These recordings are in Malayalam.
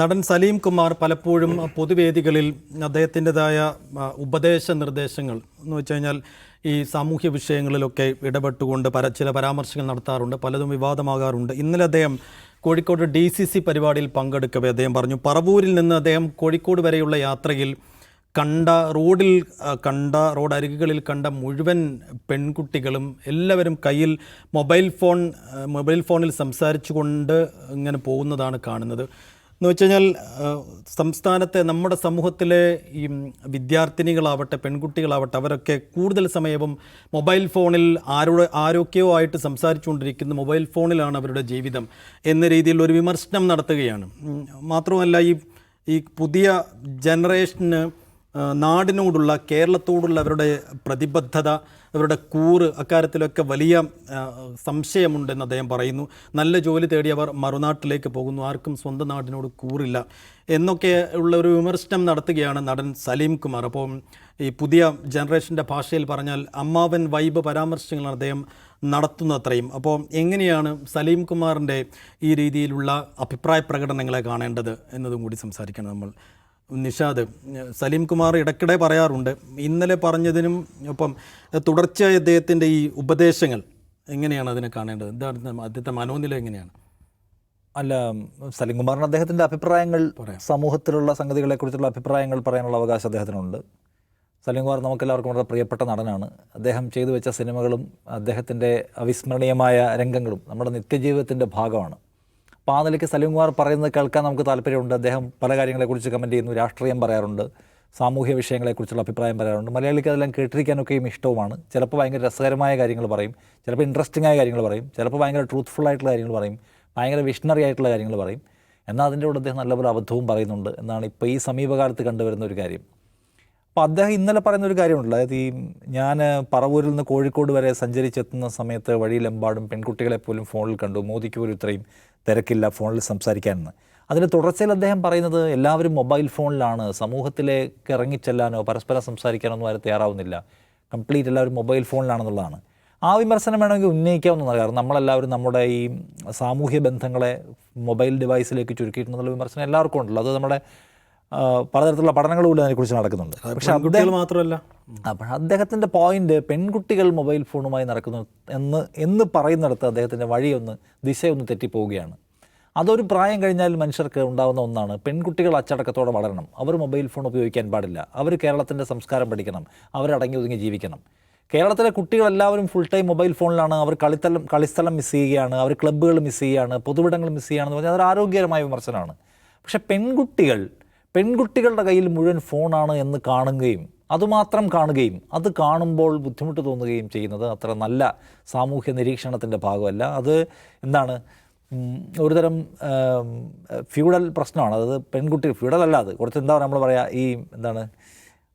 നടൻ സലീം കുമാർ പലപ്പോഴും പൊതുവേദികളിൽ അദ്ദേഹത്തിന്റെതായ ഉപദേശ നിർദ്ദേശങ്ങൾ എന്ന് വെച്ച് കഴിഞ്ഞാൽ ഈ സാമൂഹ്യ വിഷയങ്ങളിലൊക്കെ ഇടപെട്ടുകൊണ്ട് പല ചില പരാമർശങ്ങൾ നടത്താറുണ്ട് പലതും വിവാദമാകാറുണ്ട്. ഇന്നലെ അദ്ദേഹം കോഴിക്കോട് ഡി സി സി പരിപാടിയിൽ പങ്കെടുക്കവേ അദ്ദേഹം പറഞ്ഞു പറവൂരിൽ നിന്ന് അദ്ദേഹം കോഴിക്കോട് വരെയുള്ള യാത്രയിൽ കണ്ട റോഡിൽ കണ്ട റോഡ് അരികുകളിൽ കണ്ട മുഴുവൻ പെൺകുട്ടികളും എല്ലാവരും കയ്യിൽ മൊബൈൽ ഫോൺ മൊബൈൽ ഫോണിൽ സംസാരിച്ചുകൊണ്ട് ഇങ്ങനെ പോകുന്നതാണ് കാണുന്നത്. എന്ന് വെച്ച് കഴിഞ്ഞാൽ സംസ്ഥാനത്തെ നമ്മുടെ സമൂഹത്തിലെ ഈ വിദ്യാർത്ഥിനികളാവട്ടെ പെൺകുട്ടികളാവട്ടെ അവരൊക്കെ കൂടുതൽ സമയവും മൊബൈൽ ഫോണിൽ ആരോട് ആരൊക്കെയോ ആയിട്ട് സംസാരിച്ചുകൊണ്ടിരിക്കുന്ന മൊബൈൽ ഫോണിലാണ് അവരുടെ ജീവിതം എന്ന രീതിയിൽ ഒരു വിമർശനം നടത്തുകയാണ്. മാത്രമല്ല ഈ ഈ പുതിയ ജനറേഷന് നാടിനോടുള്ള കേരളത്തോടുള്ള അവരുടെ പ്രതിബദ്ധത അവരുടെ കൂറ് അക്കാര്യത്തിലൊക്കെ വലിയ സംശയമുണ്ടെന്ന് അദ്ദേഹം പറയുന്നു. നല്ല ജോലി തേടി അവർ മറുനാട്ടിലേക്ക് പോകുന്നു. ആർക്കും സ്വന്തം നാടിനോട് കൂറില്ല. എന്നൊക്കെ ഉള്ള ഒരു വിമർശനം നടത്തുകയാണ് നടൻ സലീം കുമാർ. അപ്പോൾ ഈ പുതിയ ജനറേഷന്റെ ഭാഷയിൽ പറഞ്ഞാൽ അമ്മാവൻ വൈബ് പരാമർശങ്ങളാണ് അദ്ദേഹം നടത്തുന്നത്രയും. അപ്പോൾ എങ്ങനെയാണ് സലീം കുമാറിന്റെ ഈ രീതിയിലുള്ള അഭിപ്രായ പ്രകടനങ്ങളെ കാണേണ്ടത് എന്നതും കൂടി സംസാരിക്കണം നമ്മൾ. നിഷാദ് സലീം കുമാർ ഇടയ്ക്കിടെ പറയാറുണ്ട് ഇന്നലെ പറഞ്ഞതിനും ഒപ്പം തുടർച്ചയായി അദ്ദേഹത്തിന്റെ ഈ ഉപദേശങ്ങൾ എങ്ങനെയാണ് അതിനെ കാണേണ്ടത്? എന്താണ് അദ്ദേഹത്തെ മനോനില എങ്ങനെയാണ്? അല്ല സലീം കുമാറിന് അദ്ദേഹത്തിന്റെ അഭിപ്രായങ്ങൾ സമൂഹത്തിലുള്ള സംഗതികളെക്കുറിച്ചുള്ള അഭിപ്രായങ്ങൾ പറയാനുള്ള അവകാശം അദ്ദേഹത്തിനുണ്ട്. സലീം കുമാർ നമുക്കെല്ലാവർക്കും വളരെ പ്രിയപ്പെട്ട നടനാണ്. അദ്ദേഹം ചെയ്തു വെച്ച സിനിമകളും അദ്ദേഹത്തിന്റെ അവിസ്മരണീയമായ രംഗങ്ങളും നമ്മുടെ നിത്യജീവിതത്തിന്റെ ഭാഗമാണ്. അപ്പോൾ സലീംകുമാർ സലീം കുമാർ പറയുന്നത് കേൾക്കാൻ നമുക്ക് താല്പര്യമുണ്ട്. അദ്ദേഹം പല കാര്യങ്ങളെക്കുറിച്ച് കമന്റ് ചെയ്യുന്നു രാഷ്ട്രീയം പറയാറുണ്ട് സാമൂഹ്യ വിഷയങ്ങളെക്കുറിച്ചുള്ള അഭിപ്രായം പറയാറുണ്ട്. മലയാളിക്ക് അതെല്ലാം കേട്ടിരിക്കാനൊക്കെയും ഇഷ്ടവുമാണ്. ചിലപ്പോൾ ഭയങ്കര രസകരമായ കാര്യങ്ങൾ പറയും ചിലപ്പോൾ ഇൻട്രസ്റ്റിംഗ് ആയ കാര്യങ്ങൾ പറയും ചിലപ്പോൾ ഭയങ്കര ട്രൂത്ത്ഫുൾ ആയിട്ടുള്ള കാര്യങ്ങൾ പറയും ഭയങ്കര വിഷണറി ആയിട്ടുള്ള കാര്യങ്ങൾ പറയും. എന്നാൽ അതിന്റെ കൂടെ അദ്ദേഹം നല്ലപോലെ അബദ്ധവും പറയുന്നുണ്ട്. എന്നാണ് ഇപ്പോൾ ഈ സമീപകാലത്ത് കണ്ടുവരുന്ന ഒരു കാര്യം. അപ്പോൾ അദ്ദേഹം ഇന്നലെ പറയുന്ന ഒരു കാര്യമുണ്ടല്ലോ. അതായത് ഈ ഞാൻ പറവൂരിൽ നിന്ന് കോഴിക്കോട് വരെ സഞ്ചരിച്ചെത്തുന്ന സമയത്ത് വഴിയിലെമ്പാടും പെൺകുട്ടികളെ പോലും ഫോണിൽ കണ്ടു. മോദിക്ക് പോലും ഇത്രയും തിരക്കില്ല ഫോണിൽ സംസാരിക്കാനെന്ന്. അതിന്റെ തുടർച്ചയിൽ അദ്ദേഹം പറയുന്നത് എല്ലാവരും മൊബൈൽ ഫോണിലാണ്. സമൂഹത്തിലേക്ക് ഇറങ്ങിച്ചെല്ലാനോ പരസ്പരം സംസാരിക്കാനോ ഒന്നും ആരും തയ്യാറാവുന്നില്ല. കംപ്ലീറ്റ് എല്ലാവരും മൊബൈൽ ഫോണിലാണെന്നുള്ളതാണ്. ആ വിമർശനം വേണമെങ്കിൽ ഉന്നയിക്കാവുന്നതാണ്. കാരണം നമ്മളെല്ലാവരും നമ്മുടെ ഈ സാമൂഹ്യ ബന്ധങ്ങളെ മൊബൈൽ ഡിവൈസിലേക്ക് ചുരുക്കിയിട്ടുണ്ടെന്നുള്ള വിമർശനം എല്ലാവർക്കും ഉണ്ടല്ലോ. അത് നമ്മുടെ പലതരത്തിലുള്ള പഠനങ്ങളും അതിനെക്കുറിച്ച് നടക്കുന്നുണ്ട്. പക്ഷേ അദ്ദേഹം മാത്രമല്ല. അപ്പോൾ അദ്ദേഹത്തിന്റെ പോയിന്റ് പെൺകുട്ടികൾ മൊബൈൽ ഫോണുമായി നടക്കുന്നു എന്ന് എന്ന് പറയുന്നിടത്ത് അദ്ദേഹത്തിന്റെ വഴിയൊന്ന് ദിശയൊന്ന് തെറ്റിപ്പോവുകയാണ്. അതൊരു പ്രായം കഴിഞ്ഞാൽ മനുഷ്യർക്ക് ഉണ്ടാകുന്ന ഒന്നാണ്. പെൺകുട്ടികൾ അച്ചടക്കത്തോടെ വളരണം. അവർ മൊബൈൽ ഫോൺ ഉപയോഗിക്കാൻ പാടില്ല. അവർ കേരളത്തിന്റെ സംസ്കാരം പഠിക്കണം. അവരടങ്ങി ഒതുങ്ങി ജീവിക്കണം. കേരളത്തിലെ കുട്ടികളെല്ലാവരും ഫുൾ ടൈം മൊബൈൽ ഫോണിലാണ് അവർ കളിത്തലം കളിസ്ഥലം മിസ് ചെയ്യുകയാണ്. അവർ ക്ലബ്ബുകൾ മിസ് ചെയ്യുകയാണ്. പൊതുവിടങ്ങൾ മിസ് ചെയ്യുകയാണെന്ന് പറഞ്ഞാൽ അതൊരു ആരോഗ്യകരമായ വിമർശനമാണ്. പക്ഷേ പെൺകുട്ടികൾ പെൺകുട്ടികളുടെ കയ്യിൽ മുഴുവൻ ഫോണാണ് എന്ന് കാണുകയും അതുമാത്രം കാണുകയും അത് കാണുമ്പോൾ ബുദ്ധിമുട്ട് തോന്നുകയും ചെയ്യുന്നത് അത്ര നല്ല സാമൂഹ്യ നിരീക്ഷണത്തിന്റെ ഭാഗമല്ല. അത് എന്താണ്? ഒരുതരം ഫ്യൂഡൽ പ്രശ്നമാണ്. അതായത് പെൺകുട്ടി ഫ്യൂഡൽ അല്ല അത്. കുറച്ച് എന്താ പറയുക നമ്മൾ പറയാ ഈ എന്താണ്?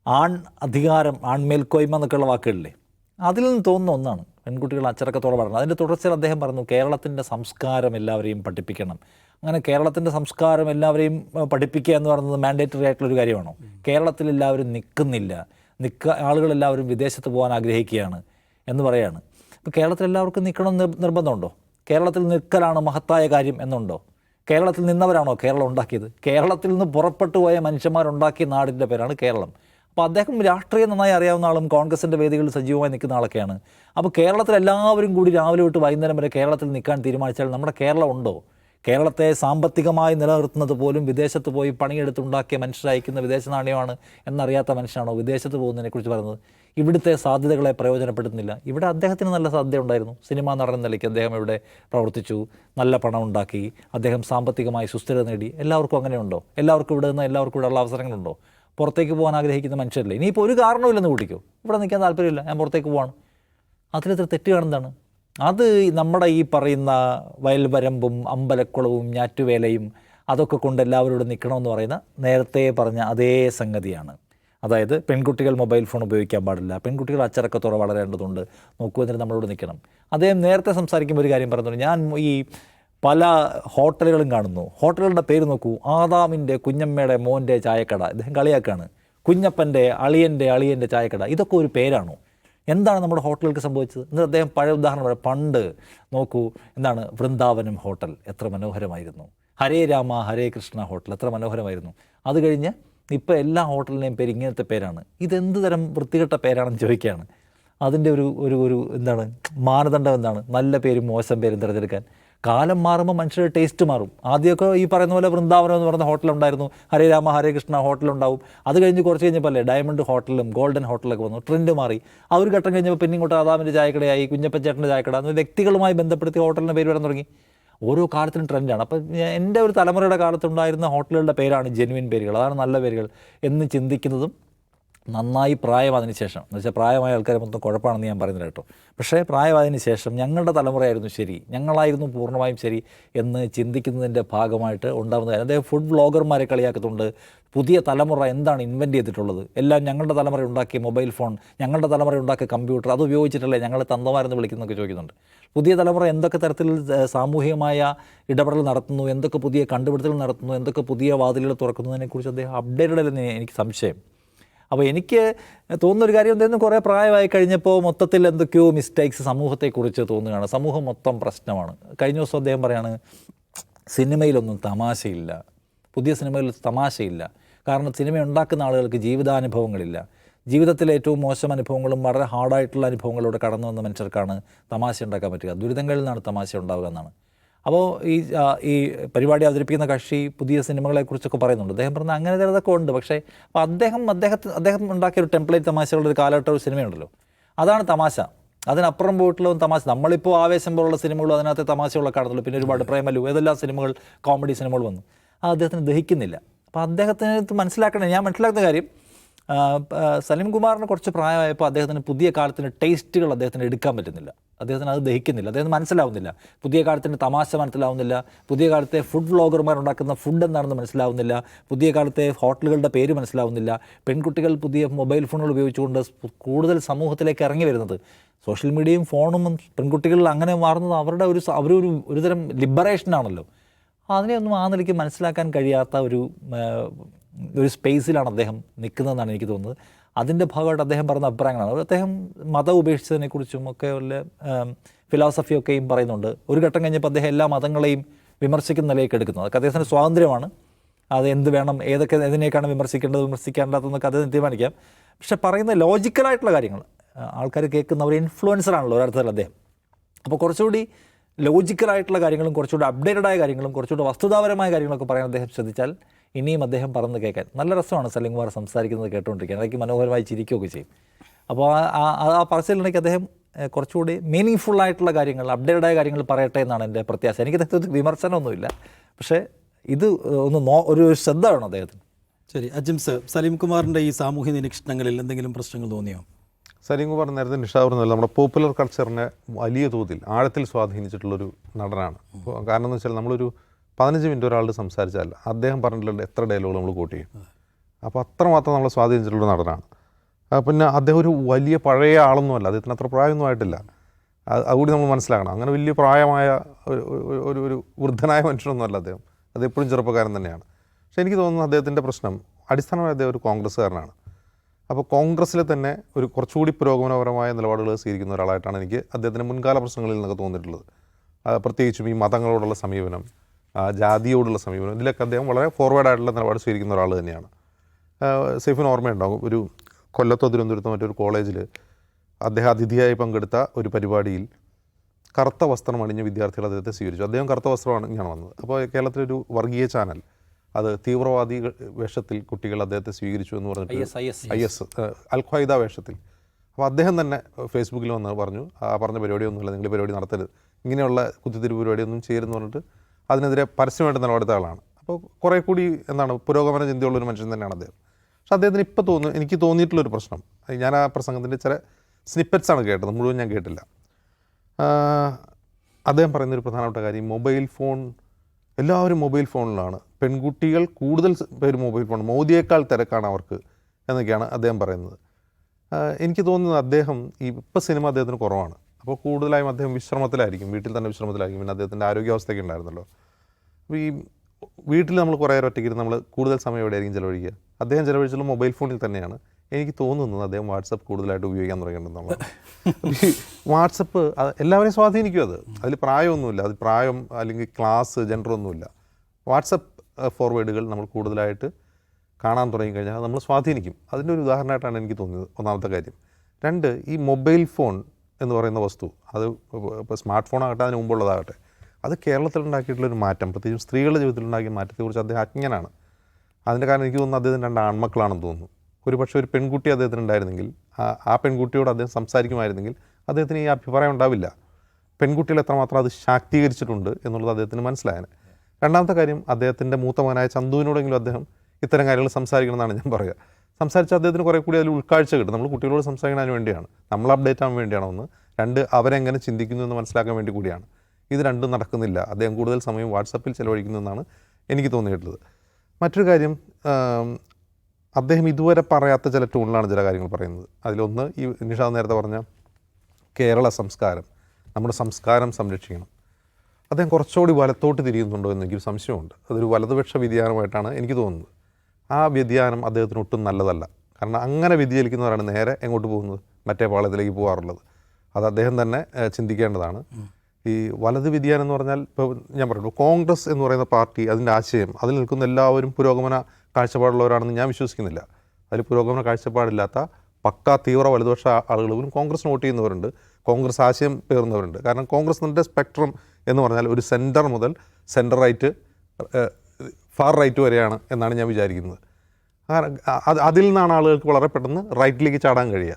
ആൺ അധികാരം ആൺമേൽക്കോയ്മ എന്നൊക്കെയുള്ള വാക്കുകളില്ലേ? അതിൽ നിന്ന് തോന്നുന്ന ഒന്നാണ്. പെൺകുട്ടികൾ അച്ചടക്കത്തോടെ പഠനം അതിന്റെ തുടർച്ചയിൽ അദ്ദേഹം പറഞ്ഞു കേരളത്തിന്റെ സംസ്കാരം എല്ലാവരെയും പഠിപ്പിക്കണം. അങ്ങനെ കേരളത്തിന്റെ സംസ്കാരം എല്ലാവരെയും പഠിപ്പിക്കുക എന്ന് പറയുന്നത് മാൻഡേറ്ററി ആയിട്ടുള്ള ഒരു കാര്യമാണോ? കേരളത്തിൽ എല്ലാവരും നിൽക്കുന്നില്ല. നിൽക്ക ആളുകളെല്ലാവരും വിദേശത്ത് പോകാൻ ആഗ്രഹിക്കുകയാണ് എന്ന് പറയാണ്. ഇപ്പോൾ കേരളത്തിൽ എല്ലാവർക്കും നിൽക്കണം നിർബന്ധമുണ്ടോ? കേരളത്തിൽ നിൽക്കലാണ് മഹത്തായ കാര്യം എന്നുണ്ടോ? കേരളത്തിൽ നിന്നവരാണോ കേരളം ഉണ്ടാക്കിയത്? കേരളത്തിൽ നിന്ന് പുറപ്പെട്ടു പോയ മനുഷ്യന്മാരുണ്ടാക്കിയ നാടിന്റെ പേരാണ് കേരളം. അപ്പോൾ അദ്ദേഹം രാഷ്ട്രീയം നന്നായി അറിയാവുന്ന ആളും കോൺഗ്രസിന്റെ വേദികളിൽ സജീവമായി നിൽക്കുന്ന ആളൊക്കെയാണ്. അപ്പോൾ കേരളത്തിൽ എല്ലാവരും കൂടി രാവിലെ തൊട്ട് വൈകുന്നേരം വരെ കേരളത്തിൽ നിൽക്കാൻ തീരുമാനിച്ചാൽ നമ്മുടെ കേരളം ഉണ്ടോ? കേരളത്തെ സാമ്പത്തികമായി നിലനിർത്തുന്നത് പോലും വിദേശത്ത് പോയി പണിയെടുത്തുണ്ടാക്കിയ മനുഷ്യരയക്കുന്ന വിദേശ നാണയമാണ് എന്നറിയാത്ത മനുഷ്യനാണോ വിദേശത്ത് പോകുന്നതിനെക്കുറിച്ച് പറയുന്നത്? ഇവിടുത്തെ സാധ്യതകളെ പ്രയോജനപ്പെടുത്തുന്നില്ല. ഇവിടെ അദ്ദേഹത്തിന് നല്ല സാധ്യത ഉണ്ടായിരുന്നു. സിനിമാ നടൻ നിലയ്ക്ക് അദ്ദേഹം ഇവിടെ പ്രവർത്തിച്ചു. നല്ല പണം ഉണ്ടാക്കി. അദ്ദേഹം സാമ്പത്തികമായി സുസ്ഥിരത നേടി. എല്ലാവർക്കും അങ്ങനെയുണ്ടോ? എല്ലാവർക്കും ഇവിടെ നിന്ന് എല്ലാവർക്കും ഇവിടെ ഉള്ള അവസരങ്ങളുണ്ടോ? പുറത്തേക്ക് പോകാൻ ആഗ്രഹിക്കുന്ന മനുഷ്യരല്ലേ? ഇനിയിപ്പോൾ ഒരു കാരണമില്ലെന്ന് കൂട്ടിക്കോ. ഇവിടെ നിൽക്കാൻ താല്പര്യമില്ല. ഞാൻ പുറത്തേക്ക് പോവാണ്. അതിലെത്ര തെറ്റ് കാണുന്നതാണ് അത് നമ്മുടെ ഈ പറയുന്ന വയൽവരമ്പും അമ്പലക്കുളവും ഞാറ്റുവേലയും അതൊക്കെ കൊണ്ട് എല്ലാവരോടും നിൽക്കണമെന്ന് പറയുന്ന നേരത്തെ പറഞ്ഞ അതേ സംഗതിയാണ്. അതായത് പെൺകുട്ടികൾ മൊബൈൽ ഫോൺ ഉപയോഗിക്കാൻ പാടില്ല. പെൺകുട്ടികൾ അച്ചടക്കത്തോടെ വളരേണ്ടതുണ്ട്. നോക്കൂ എന്നിട്ട് നമ്മളോട് നിൽക്കണം. അദ്ദേഹം നേരത്തെ സംസാരിക്കുമ്പോൾ ഒരു കാര്യം പറഞ്ഞു ഞാൻ ഈ പല ഹോട്ടലുകളും കാണുന്നു. ഹോട്ടലുകളുടെ പേര് നോക്കൂ. ആദാമിന്റെ കുഞ്ഞമ്മയുടെ മോന്റെ ചായക്കട. ഇദ്ദേഹം കളിയാക്കാണ്. കുഞ്ഞപ്പന്റെ അളിയന്റെ അളിയന്റെ ചായക്കട. ഇതൊക്കെ ഒരു പേരാണോ? എന്താണ് നമ്മുടെ ഹോട്ടലുകൾക്ക് സംഭവിച്ചത്? എന്നിട്ട് അദ്ദേഹം പഴയ ഉദാഹരണം പറയാം. പണ്ട് നോക്കൂ എന്താണ് വൃന്ദാവനം ഹോട്ടൽ എത്ര മനോഹരമായിരുന്നു. ഹരേ രാമ ഹരേ കൃഷ്ണ ഹോട്ടൽ എത്ര മനോഹരമായിരുന്നു. അത് കഴിഞ്ഞ് ഇപ്പോൾ എല്ലാ ഹോട്ടലിന്റെയും പേര് ഇങ്ങനത്തെ പേരാണ്. ഇതെന്ത് തരം വൃത്തികെട്ട പേരാണെന്ന് ചോദിക്കുകയാണ്. അതിന്റെ ഒരു ഒരു ഒരു എന്താണ് മാനദണ്ഡം എന്താണ്? നല്ല പേരും മോശം പേരും തിരഞ്ഞെടുക്കാൻ. കാലം മാറുമ്പോൾ മനുഷ്യരുടെ ടേസ്റ്റ് മാറും. ആദ്യമൊക്കെ ഈ പറയുന്ന പോലെ വൃന്ദാവനം എന്ന് പറയുന്ന ഹോട്ടലുണ്ടായിരുന്നു ഹരേ രാമ ഹരേ കൃഷ്ണ ഹോട്ടലുണ്ടാവും അത് കഴിഞ്ഞ് കുറച്ച് കഴിഞ്ഞപ്പോൾ അല്ലേ ഡയമണ്ട് ഹോട്ടലും ഗോൾഡൻ ഹോട്ടലൊക്കെ വന്നു. ട്രെൻഡ് മാറി. ആ ഒരു ഘട്ടം കഴിഞ്ഞപ്പോൾ പിന്നെ ഇങ്ങോട്ട് ആദാമിന്റെ ചായക്കടയായി കുഞ്ഞപ്പച്ചേട്ടന്റെ ചായക്കട. എന്ന് വ്യക്തികളുമായി ബന്ധപ്പെടുത്തി ഹോട്ടലിന്റെ പേര് വരാൻ തുടങ്ങി. ഓരോ കാലത്തിനും ട്രെൻഡാണ് അപ്പം എന്റെ ഒരു തലമുറയുടെ കാലത്തുണ്ടായിരുന്ന ഹോട്ടലുകളുടെ പേരാണ് ജെനുവിൻ പേരുകൾ. അതാണ് നല്ല പേരുകൾ എന്ന് ചിന്തിക്കുന്നതും നന്നായി പ്രായമായതിനു ശേഷം. എന്ന് വെച്ചാൽ പ്രായമായ ആൾക്കാരെ മൊത്തം കുഴപ്പമാണെന്ന് ഞാൻ പറയുന്നില്ല കേട്ടോ. പക്ഷേ പ്രായമായതിനു ശേഷം ഞങ്ങളുടെ തലമുറയായിരുന്നു ശരി. ഞങ്ങളായിരുന്നു പൂർണമായും ശരി എന്ന് ചിന്തിക്കുന്നതിന്റെ ഭാഗമായിട്ട് ഉണ്ടാകുന്ന കാര്യം. അതായത് ഫുഡ് വ്ളോഗർമാരെ കളിയാക്കുന്നുണ്ട് പുതിയ തലമുറ എന്താണ് ഇൻവെന്റ് ചെയ്തിട്ടുള്ളത്? എല്ലാം ഞങ്ങളുടെ തലമുറ ഉണ്ടാക്കിയ മൊബൈൽ ഫോൺ ഞങ്ങളുടെ തലമുറ ഉണ്ടാക്കിയ കമ്പ്യൂട്ടർ അത് ഉപയോഗിച്ചിട്ടല്ലേ ഞങ്ങൾ തന്തമാരെന്ന് വിളിക്കുന്നൊക്കെ ചോദിക്കുന്നുണ്ട്. പുതിയ തലമുറ എന്തൊക്കെ തരത്തിൽ സാമൂഹികമായ ഇടപെടൽ നടത്തുന്നു? എന്തൊക്കെ പുതിയ കണ്ടുപിടുത്തങ്ങൾ നടത്തുന്നു? എന്തൊക്കെ പുതിയ വാതിലുകൾ തുറക്കുന്നതിനെക്കുറിച്ച് അദ്ദേഹം അപ്ഡേറ്റഡ് അല്ലെന്ന് എനിക്ക് സംശയം. അപ്പോൾ എനിക്ക് തോന്നുന്നൊരു കാര്യം എന്തായിരുന്നു? കുറേ പ്രായമായി കഴിഞ്ഞപ്പോൾ മൊത്തത്തിൽ എന്തൊക്കെയോ മിസ്റ്റേക്സ് സമൂഹത്തെക്കുറിച്ച് തോന്നുകയാണ്. സമൂഹം മൊത്തം പ്രശ്നമാണ്. കഴിഞ്ഞ ദിവസം അദ്ദേഹം പറയാണ് സിനിമയിലൊന്നും തമാശയില്ല. പുതിയ സിനിമയിൽ തമാശയില്ല. കാരണം സിനിമ ഉണ്ടാക്കുന്ന ആളുകൾക്ക് ജീവിതാനുഭവങ്ങളില്ല. ജീവിതത്തിലെ ഏറ്റവും മോശം അനുഭവങ്ങളും വളരെ ഹാർഡായിട്ടുള്ള അനുഭവങ്ങളിലൂടെ കടന്നു വന്ന മനുഷ്യർക്കാണ് തമാശ ഉണ്ടാക്കാൻ പറ്റുക. ദുരിതങ്ങളിൽ നിന്നാണ് തമാശ ഉണ്ടാവുക എന്നാണ്. അപ്പോൾ ഈ ഈ പരിപാടി അവതരിപ്പിക്കുന്ന കക്ഷി പുതിയ സിനിമകളെക്കുറിച്ചൊക്കെ പറയുന്നുണ്ട്. അദ്ദേഹം പറഞ്ഞ അങ്ങനെ ചിലതൊക്കെ ഉണ്ട്. പക്ഷേ അപ്പോൾ അദ്ദേഹം അദ്ദേഹത്തിന് അദ്ദേഹം ഉണ്ടാക്കിയ ഒരു ടെംപ്ലേറ്റ് തമാശകളുടെ ഒരു കാലഘട്ട ഒരു സിനിമയുണ്ടല്ലോ. അതാണ് തമാശ. അതിനപ്പുറം പോയിട്ടുള്ള തമാശ. നമ്മളിപ്പോൾ ആവേശം പോലുള്ള സിനിമകളും അതിനകത്ത് തമാശകളൊക്കെ കാണുന്നുള്ളൂ. പിന്നെ ഒരുപാട് പ്രേമലു ഏതെല്ലാം സിനിമകൾ കോമഡി സിനിമകൾ വന്നു. അത് അദ്ദേഹത്തിന് ദഹിക്കുന്നില്ല. അപ്പോൾ അദ്ദേഹത്തിന് മനസ്സിലാക്കണേ ഞാൻ മനസ്സിലാക്കുന്ന കാര്യം ആ, ആ, സലീം കുമാറിന് കുറച്ച് പ്രായമായപ്പോൾ അദ്ദേഹത്തിന് പുതിയ കാലത്തിന് ടേസ്റ്റുകൾ അദ്ദേഹത്തിന് എടുക്കാൻ പറ്റുന്നില്ല. അദ്ദേഹത്തിന് അത് ദഹിക്കുന്നില്ല. അദ്ദേഹം മനസ്സിലാവുന്നില്ല. പുതിയ കാലത്തിന്റെ തമാശ മനസ്സിലാവുന്നില്ല. പുതിയ കാലത്തെ ഫുഡ് വ്ളോഗർമാർ ഉണ്ടാക്കുന്ന ഫുഡ് എന്താണെന്ന് മനസ്സിലാവുന്നില്ല. പുതിയ കാലത്തെ ഹോട്ടലുകളുടെ പേര് മനസ്സിലാവുന്നില്ല. പെൺകുട്ടികൾ പുതിയ മൊബൈൽ ഫോണുകൾ ഉപയോഗിച്ചുകൊണ്ട് കൂടുതൽ സമൂഹത്തിലേക്ക് ഇറങ്ങി വരുന്നത്. സോഷ്യൽ മീഡിയയും ഫോണും പെൺകുട്ടികളിൽ അങ്ങനെ മാറുന്നത് അവരുടെ ഒരു അവരൊരു ഒരുതരം ലിബറേഷനാണല്ലോ. അതിനെയൊന്നും ആ നിലയ്ക്ക് മനസ്സിലാക്കാൻ കഴിയാത്ത ഒരു ഒരു സ്പേസിലാണ് അദ്ദേഹം നിൽക്കുന്നതെന്നാണ് എനിക്ക് തോന്നുന്നത്. അതിന്റെ ഭാഗമായിട്ട് അദ്ദേഹം പറഞ്ഞ അഭിപ്രായങ്ങളാണ്. അദ്ദേഹം മതം ഉപേക്ഷിച്ചതിനെക്കുറിച്ചും ഒക്കെ വല്ല ഫിലോസഫിയൊക്കെയും പറയുന്നുണ്ട്. ഒരു ഘട്ടം കഴിഞ്ഞപ്പോൾ അദ്ദേഹം എല്ലാ മതങ്ങളെയും വിമർശിക്കുന്ന നിലയ്ക്ക് എടുക്കുന്നത് അതൊക്കെ അദ്ദേഹത്തിന്റെ സ്വാതന്ത്ര്യമാണ്. അത് എന്ത് വേണം ഏതൊക്കെ എതിനേക്കാണ് വിമർശിക്കേണ്ടത് വിമർശിക്കേണ്ടതെന്നൊക്കെ അദ്ദേഹം തീരുമാനിക്കാം. പക്ഷെ പറയുന്ന ലോജിക്കലായിട്ടുള്ള കാര്യങ്ങൾ ആൾക്കാർ കേൾക്കുന്ന ഒരു ഇൻഫ്ലുവൻസറാണല്ലോ ഒരർത്ഥത്തിൽ അദ്ദേഹം. അപ്പോൾ കുറച്ചുകൂടി ലോജിക്കലായിട്ടുള്ള കാര്യങ്ങളും കുറച്ചുകൂടി അപ്ഡേറ്റഡായ കാര്യങ്ങളും കുറച്ചുകൂടി വസ്തുതാപരമായ കാര്യങ്ങളൊക്കെ പറയാൻ അദ്ദേഹം ശ്രദ്ധിച്ചാൽ ഇനിയും അദ്ദേഹം പറഞ്ഞ് കേൾക്കാൻ. നല്ല രസമാണ് സലിംകുമാർ സംസാരിക്കുന്നത് കേട്ടുകൊണ്ടിരിക്കാൻ. അതൊക്കെ മനോഹരമായി ചിരിക്കുകയൊക്കെ ചെയ്യും. അപ്പോൾ ആ- ആ പറച്ചിലുണ്ടെങ്കിൽ അദ്ദേഹം കുറച്ചുകൂടി മീനിങ് ഫുൾ ആയിട്ടുള്ള കാര്യങ്ങൾ അപ്ഡേറ്റഡ് ആയ കാര്യങ്ങൾ പറയട്ടെ എന്നാണ് എന്റെ പ്രത്യാശ. എനിക്ക് അദ്ദേഹത്തിന് വിമർശനമൊന്നുമില്ല. പക്ഷേ ഇത് ഒന്ന് നോ ഒരു ശ്രദ്ധ വേണം അദ്ദേഹത്തിന്. ശരി. അജിംസ് സലീം കുമാറിന്റെ ഈ സാമൂഹ്യ നിരീക്ഷണങ്ങളിൽ എന്തെങ്കിലും പ്രശ്നങ്ങൾ തോന്നിയോ? സലീം കുമാർ നേരത്തെ നിഷാ പറഞ്ഞല്ലോ നമ്മുടെ പോപ്പുലർ കൾച്ചറിനെ വലിയ തോതിൽ ആഴത്തിൽ സ്വാധീനിച്ചിട്ടുള്ളൊരു നടനാണ്. അപ്പോൾ കാരണം എന്ന് വെച്ചാൽ നമ്മളൊരു പതിനഞ്ച് മിനിറ്റ് ഒരാളോട് സംസാരിച്ചാൽ അദ്ദേഹം പറഞ്ഞിട്ടുള്ള എത്ര ഡയലോഗ് നമ്മൾ കൂട്ടി അപ്പോൾ അത്രമാത്രം നമ്മളെ സ്വാധീനിച്ചിട്ടുള്ള നടനാണ്. പിന്നെ അദ്ദേഹം ഒരു വലിയ പഴയ ആളൊന്നുമല്ല. അദ്ദേഹത്തിന് അത്ര പ്രായമൊന്നും ആയിട്ടില്ല. അതുകൂടി നമ്മൾ മനസ്സിലാക്കണം. അങ്ങനെ വലിയ പ്രായമായ ഒരു ഒരു- വൃദ്ധനായ മനുഷ്യനൊന്നുമല്ല അദ്ദേഹം. അത് എപ്പോഴും ചെറുപ്പക്കാരൻ തന്നെയാണ്. പക്ഷേ എനിക്ക് തോന്നുന്നു അദ്ദേഹത്തിന്റെ പ്രശ്നം അടിസ്ഥാനമായി അദ്ദേഹം ഒരു കോൺഗ്രസ്സുകാരനാണ്. അപ്പോൾ കോൺഗ്രസ്സിലെ തന്നെ ഒരു കുറച്ചുകൂടി പുരോഗമനപരമായ നിലപാടുകൾ സ്വീകരിക്കുന്ന ഒരാളായിട്ടാണ് എനിക്ക് അദ്ദേഹത്തിന്റെ മുൻകാല പ്രശ്നങ്ങളിൽ നിന്നൊക്കെ തോന്നിയിട്ടുള്ളത്. പ്രത്യേകിച്ചും ഈ മതങ്ങളോടുള്ള സമീപനം ജാതിയോടുള്ള സമീപനം. ഇതിലൊക്കെ അദ്ദേഹം വളരെ ഫോർവേഡ് ആയിട്ടുള്ള നിലപാട് സ്വീകരിക്കുന്ന ഒരാൾ തന്നെയാണ്. സെയ്ഫിന് ഓർമ്മയുണ്ടാകും ഒരു കൊല്ലത്തോ തിരുവനന്തപുരത്തോ മറ്റൊരു കോളേജിൽ അദ്ദേഹം അതിഥിയായി പങ്കെടുത്ത ഒരു പരിപാടിയിൽ കറുത്ത വസ്ത്രം അണിഞ്ഞ വിദ്യാർത്ഥികൾ അദ്ദേഹത്തെ സ്വീകരിച്ചു. അദ്ദേഹം കറുത്ത വസ്ത്രമാണ് ഞാൻ വന്നത്. അപ്പോൾ കേരളത്തിലൊരു വർഗീയ ചാനൽ അത് തീവ്രവാദി വേഷത്തിൽ കുട്ടികൾ അദ്ദേഹത്തെ സ്വീകരിച്ചു എന്ന് പറഞ്ഞിട്ട്. ഐ എസ് അൽ ഖ്വയ്ദ വേഷത്തിൽ. അപ്പോൾ അദ്ദേഹം തന്നെ ഫേസ്ബുക്കിൽ വന്ന് പറഞ്ഞു ആ പറഞ്ഞ പരിപാടിയൊന്നുമില്ല നിങ്ങൾ പരിപാടി നടത്തരുത്. ഇങ്ങനെയുള്ള കുത്തിത്തിരി പരിപാടിയൊന്നും ചെയ്യരുതെന്ന് പറഞ്ഞിട്ട് അതിനെതിരെ പരസ്യമായിട്ട് നിലപാടെടുത്ത ആളാണ്. അപ്പോൾ കുറേ കൂടി എന്താണ് പുരോഗമന ചിന്തയുള്ള ഒരു മനുഷ്യൻ തന്നെയാണ് അദ്ദേഹം. പക്ഷെ അദ്ദേഹത്തിന് ഇപ്പോൾ തോന്നുന്നു എനിക്ക് തോന്നിയിട്ടുള്ളൊരു പ്രശ്നം. ഞാൻ ആ പ്രസംഗത്തിന്റെ ചില സ്നിപ്പറ്റ്സ് ആണ് കേട്ടത് മുഴുവൻ ഞാൻ കേട്ടില്ല. അദ്ദേഹം പറയുന്നൊരു പ്രധാനപ്പെട്ട കാര്യം മൊബൈൽ ഫോൺ എല്ലാവരും മൊബൈൽ ഫോണിലാണ് പെൺകുട്ടികൾ കൂടുതൽ പേര് മൊബൈൽ ഫോൺ മോദിയേക്കാൾ തിരക്കാണ് അവർക്ക് എന്നൊക്കെയാണ് അദ്ദേഹം പറയുന്നത്. എനിക്ക് തോന്നുന്നത് അദ്ദേഹം ഈ ഇപ്പം സിനിമ അദ്ദേഹത്തിന് കുറവാണ്. അപ്പോൾ കൂടുതലായും അദ്ദേഹം വിശ്രമത്തിലായിരിക്കും വീട്ടിൽ തന്നെ വിശ്രമത്തിലായിരിക്കും. പിന്നെ അദ്ദേഹത്തിന്റെ ആരോഗ്യാവസ്ഥയൊക്കെ ഉണ്ടായിരുന്നല്ലോ. അപ്പോൾ ഈ വീട്ടിൽ നമ്മൾ കുറേ നേരം ഒറ്റയ്ക്ക് നമ്മൾ കൂടുതൽ സമയം എവിടെയായിരിക്കും ചിലവഴിക്കുക? അദ്ദേഹം ചിലവഴിച്ചുള്ള മൊബൈൽ ഫോണിൽ തന്നെയാണ്. എനിക്ക് തോന്നുന്നത് അദ്ദേഹം വാട്സപ്പ് കൂടുതലായിട്ട് ഉപയോഗിക്കാൻ തുടങ്ങിയിട്ടുണ്ടെന്നുള്ളത് ഈ വാട്സപ്പ് എല്ലാവരെയും സ്വാധീനിക്കും അത്. അതിൽ പ്രായമൊന്നുമില്ല. അത് പ്രായം അല്ലെങ്കിൽ ക്ലാസ് ജെൻഡർ ഒന്നുമില്ല വാട്സപ്പ് ഫോർവേഡുകൾ നമ്മൾ കൂടുതലായിട്ട് കാണാൻ തുടങ്ങിക്കഴിഞ്ഞാൽ നമ്മൾ സ്വാധീനിക്കും. അതിന്റെ ഒരു ഉദാഹരണമായിട്ടാണ് എനിക്ക് തോന്നിയത് ഒന്നാമത്തെ കാര്യം. രണ്ട് ഈ മൊബൈൽ ഫോൺ എന്ന് പറയുന്ന വസ്തു. അത് ഇപ്പോൾ സ്മാർട്ട് ഫോൺ ആകട്ടെ അതിന് മുമ്പുള്ളതാകട്ടെ. അത് കേരളത്തിൽ ഉണ്ടാക്കിയിട്ടുള്ളൊരു മാറ്റം. പ്രത്യേകിച്ചും സ്ത്രീകളുടെ ജീവിതത്തിൽ ഉണ്ടാക്കിയ മാറ്റത്തെക്കുറിച്ച് അദ്ദേഹം അജ്ഞനാണ്. അതിന്റെ കാരണം എനിക്ക് തോന്നുന്നു അദ്ദേഹത്തിന് രണ്ട് ആൺമക്കളാണെന്ന് തോന്നുന്നു. ഒരു പക്ഷേ ഒരു പെൺകുട്ടി അദ്ദേഹത്തിന് ഉണ്ടായിരുന്നെങ്കിൽ ആ- ആ പെൺകുട്ടിയോട് അദ്ദേഹം സംസാരിക്കുമായിരുന്നെങ്കിൽ അദ്ദേഹത്തിന് ഈ അഭിപ്രായം ഉണ്ടാവില്ല. പെൺകുട്ടികൾ എത്രമാത്രം അത് ശാക്തീകരിച്ചിട്ടുണ്ട് എന്നുള്ളത് അദ്ദേഹത്തിന് മനസ്സിലായത് രണ്ടാമത്തെ കാര്യം അദ്ദേഹത്തിന്റെ മൂത്ത മകനായ ചന്തുവിനോടെങ്കിലും അദ്ദേഹം ഇത്തരം കാര്യങ്ങൾ സംസാരിക്കണമെന്നാണ് ഞാൻ പറയുക. സംസാരിച്ച അദ്ദേഹത്തിന് കുറേ കൂടി അതിൽ ഉൾക്കാഴ്ച കിട്ടും. നമ്മൾ കുട്ടികളോട് സംസാരിക്കാൻ വേണ്ടിയാണ്. നമ്മൾ അപ്ഡേറ്റ് ആവാൻ വേണ്ടിയാണ് ഒന്ന്. രണ്ട് അവരെങ്ങനെ ചിന്തിക്കുന്നു എന്ന് മനസ്സിലാക്കാൻ വേണ്ടി കൂടിയാണ്. ഇത് രണ്ടും നടക്കുന്നില്ല. അദ്ദേഹം കൂടുതൽ സമയം വാട്സപ്പിൽ ചിലവഴിക്കുന്നു എന്നാണ് എനിക്ക് തോന്നിയിട്ടുള്ളത്. മറ്റൊരു കാര്യം അദ്ദേഹം ഇതുവരെ പറയാത്ത ചില ടൂണിലാണ് ചില കാര്യങ്ങൾ പറയുന്നത്. അതിലൊന്ന് ഈ നിഷാദ് നേരത്തെ പറഞ്ഞ കേരള സംസ്കാരം നമ്മുടെ സംസ്കാരം സംരക്ഷിക്കണം. അദ്ദേഹം കുറച്ചുകൂടി വലത്തോട്ട് തിരിയുന്നുണ്ടോ എന്ന് സംശയമുണ്ട്. അതൊരു വലതുപക്ഷ വ്യതിയാനമായിട്ടാണ് എനിക്ക് തോന്നുന്നത്. ആ വ്യതിയാനം അദ്ദേഹത്തിന് ഒട്ടും നല്ലതല്ല. കാരണം അങ്ങനെ വ്യതിചലിക്കുന്നവരാണ് നേരെ എങ്ങോട്ട് പോകുന്നത്? മറ്റേ പാളയത്തിലേക്ക് പോകാറുള്ളത്. അത് അദ്ദേഹം തന്നെ ചിന്തിക്കേണ്ടതാണ്. ഈ വലത് വ്യതിയാനം എന്ന് പറഞ്ഞാൽ ഇപ്പോൾ ഞാൻ പറഞ്ഞു കോൺഗ്രസ് എന്ന് പറയുന്ന പാർട്ടി അതിന്റെ ആശയം അതിൽ നിൽക്കുന്ന എല്ലാവരും പുരോഗമന കാഴ്ചപ്പാടുള്ളവരാണെന്ന് ഞാൻ വിശ്വസിക്കുന്നില്ല. അതിൽ പുരോഗമന കാഴ്ചപ്പാടില്ലാത്ത പക്ക തീവ്ര വലതുപക്ഷ ആളുകൾ പോലും കോൺഗ്രസ് വോട്ട് ചെയ്യുന്നവരുണ്ട്. കോൺഗ്രസ് ആശയം പേറുന്നവരുണ്ട്. കാരണം കോൺഗ്രസിന്റെ സ്പെക്ട്രം എന്ന് പറഞ്ഞാൽ ഒരു സെന്റർ മുതൽ സെന്റർ റൈറ്റ് ഫാർ റൈറ്റ് വരെയാണ് എന്നാണ് ഞാൻ വിചാരിക്കുന്നത്. അതിൽ നിന്നാണ് ആളുകൾക്ക് വളരെ പെട്ടെന്ന് റൈറ്റിലേക്ക് ചാടാൻ കഴിയുക.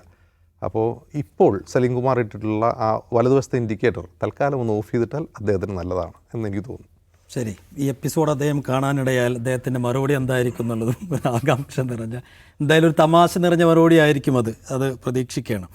അപ്പോൾ ഇപ്പോൾ സലീം കുമാർ ഇട്ടിട്ടുള്ള ആ വലതുവശത്തെ ഇൻഡിക്കേറ്റർ തൽക്കാലം ഒന്ന് ഓഫ് ചെയ്തിട്ടാൽ അദ്ദേഹത്തിന് നല്ലതാണ് എന്ന് എനിക്ക് തോന്നുന്നു. ശരി. ഈ എപ്പിസോഡ് അദ്ദേഹം കാണാനിടയാൽ അദ്ദേഹത്തിന്റെ മറുപടി എന്തായിരിക്കും എന്നുള്ളതും ആകാംക്ഷ നിറഞ്ഞ എന്തായാലും ഒരു തമാശ നിറഞ്ഞ മറുപടി ആയിരിക്കും അത്. അത് പ്രതീക്ഷിക്കുകയാണ്.